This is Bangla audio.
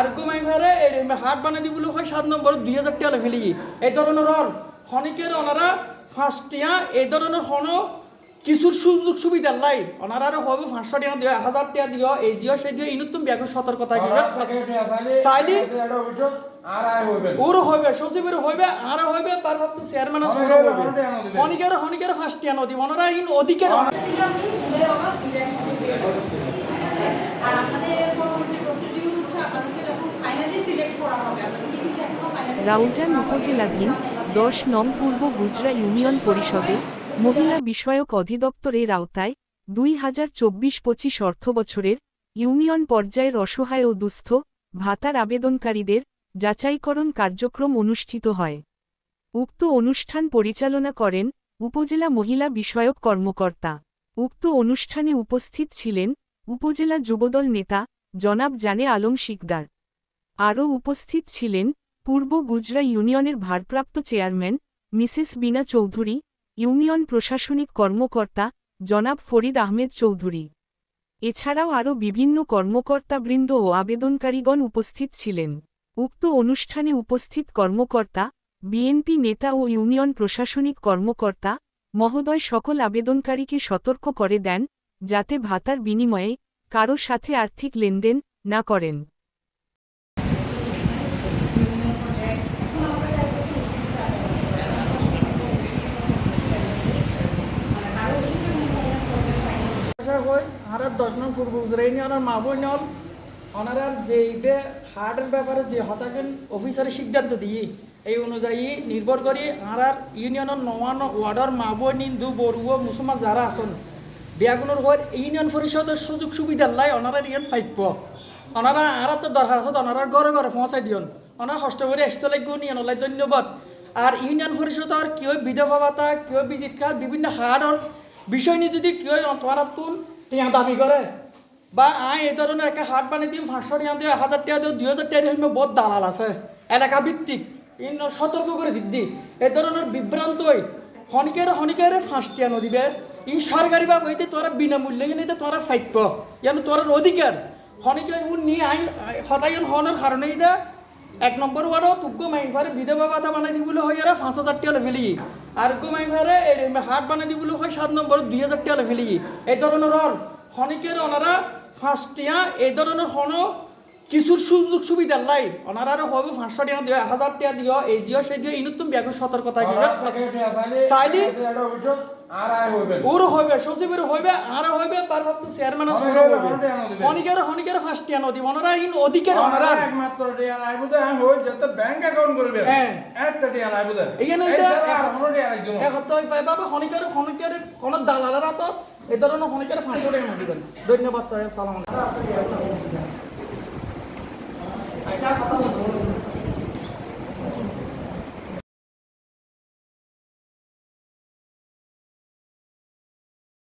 আর কমাই ফেরে এই হাট বানাই দিবলৈ হয় সাত নম্বৰ দুই হাজাৰ টিয়ালে ফেলি এই ধৰণৰ অর খনিকের ওনারা ফার্স্টিয়া এই ধরনের হন কিছুর সুযোগ সুবিধা লাই। ওনারা আরও হবে পাঁচশো টাকা দিও এক হাজার টাকা দিও এই দিও সেই দিও ইনুত তুমি ব্যাগ সতর্কতা দিবে। চাইলি? ওরও হইবে সচিবের হইবে আর হইবে তারপর তো চেয়ারম্যান হনিকের হনিকে আনো দিবে। খনিকের খনিকের ফার্স্টিয়া নদী ওনারা ইন অধিকার রাউজান উপজেলাধীন দশ নং পূর্ব গুজরা ইউনিয়ন পরিষদে মহিলা বিষয়ক অধিদপ্তরের আওতায় দুই হাজার চব্বিশ পঁচিশ অর্থবছরের ইউনিয়ন পর্যায়ের অসহায় ও দুস্থ ভাতার আবেদনকারীদের যাচাইকরণ কার্যক্রম অনুষ্ঠিত হয়। উক্ত অনুষ্ঠান পরিচালনা করেন উপজেলা মহিলা বিষয়ক কর্মকর্তা। উক্ত অনুষ্ঠানে উপস্থিত ছিলেন উপজেলা যুবদল নেতা জনাব জানে আলম শিকদার। আরও উপস্থিত ছিলেন পূর্ব গুজরা ইউনিয়নের ভারপ্রাপ্ত chairman, Mrs Bina Chowdhury, union প্রশাসনিক কর্মকর্তা, জনাব ফরিদ আহমেদ চৌধুরী। এছাড়াও আরও বিভিন্ন কর্মকর্তাবৃন্দ ও আবেদনকারীগণ উপস্থিত ছিলেন। উক্ত অনুষ্ঠানে উপস্থিত কর্মকর্তা, বিএনপি নেতা ও ইউনিয়ন প্রশাসনিক কর্মকর্তা, মহোদয় সকল আবেদনকারীকে সতর্ক করে দেন, যাতে ভাতার বিনিময়ে কারও সাথে আর্থিক লেনদেন না করেন ইউনিয়ন পর্যায়ে এখন আমরা যাই করছি সেটা মানে কারও অসুবিধা নেই ফাইনাল আশা হয় আর দশ নং পূর্ব গুজরা ইউনিয়নের মা বোন ওনারা যে এইটা হার্টের ব্যাপারে যে হতাকেন অফিসারের সিদ্ধান্ত দিয়ে, এই অনুযায়ী নির্ভর করে আর ইউনিয়নের নওয়ান ওয়ার্ডর মা বোন হিন্দু বড়ুয়া, মুসলমান যারা আছেন বিয়াগুনোর হয় ইউনিয়ন পরিষদের সুযোগ সুবিধা লাই ওনারা ইউনিয়ন ফাইভ ওনারা আর তো দরকার আছে, ওনারা ঘরে ঘরে পৌঁছাই দিয়ন। ওনারা কষ্ট করে আসতে লাগবে নিয়ন লাই ধন্যবাদ। আর ইউনিয়ন পরিষদর কেউ বিধবা ভাতা, কেউ ভিজিট কার্ড, বিভিন্ন হার্ডর বিষয় নিয়ে যদি কেউ তোমার টিয়া দাবি করে। বা আই এই ধরনের একটা হাট বানিয়ে দিম পাঁচশো টাকা দিও হাজার টাকা দিও, দুই হাজার টাকা দিও বহুত দালাল আছে। এলাকা ভিত্তিক। সতর্ক করে দিদি। এই ধরনের বিভ্রান্ত হই হনিকের হনিকের ফাঁসটিয়া নদিবে ই সরকারি বা হইতে তোরা বিনামূল্যে নিতে তোরা ফাইপ যেন তোর অধিকার। হনিকে উন নিয়ে আই হতায়ন হনের কারণেই দে। এক নম্বর ওয়ারও তুগ্গো মাইফারে বিধবা ভাতা বানাই দিবলৈ হয় আর পাঁচ হাজার টাকা ফেলি আর গো মাইফারে হাট বানাই দিবলৈ হয় সাত নম্বর দুই হাজার টাকা ফেলি এই ধরনের অর, খনিকের ওনারা ফার্স্টিয়া এই ধরনের হন কিছুর সুযোগ সুবিধা লাই ওনারা আরও হবে পাঁচশো টাকা দিও এক হাজার টাকা দিও এই দিও সেই দিও ইনুত তুমি ব্যাগ সতর্কতা চাইলি? ওরও হইবে সচিবের হইবে আর হইবে চেয়ারম্যান হনিকের। খনিকের খনিকের নদী ওনারা ইন অধিকার ওনারা একমাত্র টিয়া নাই বুঝে হই যত ব্যাংক অ্যাকাউন্ট করবে হ্যাঁ। এত টিয়া নাই বুঝে এইখানে এই এটা- টিয়া নাই। এখন তো পাবে কোন দালালেরা তো এই ধরনের খনিকের ফাঁসো টাকা দিবেন ধন্যবাদ স্যার সালাম আলাইকুম 买家他告诉我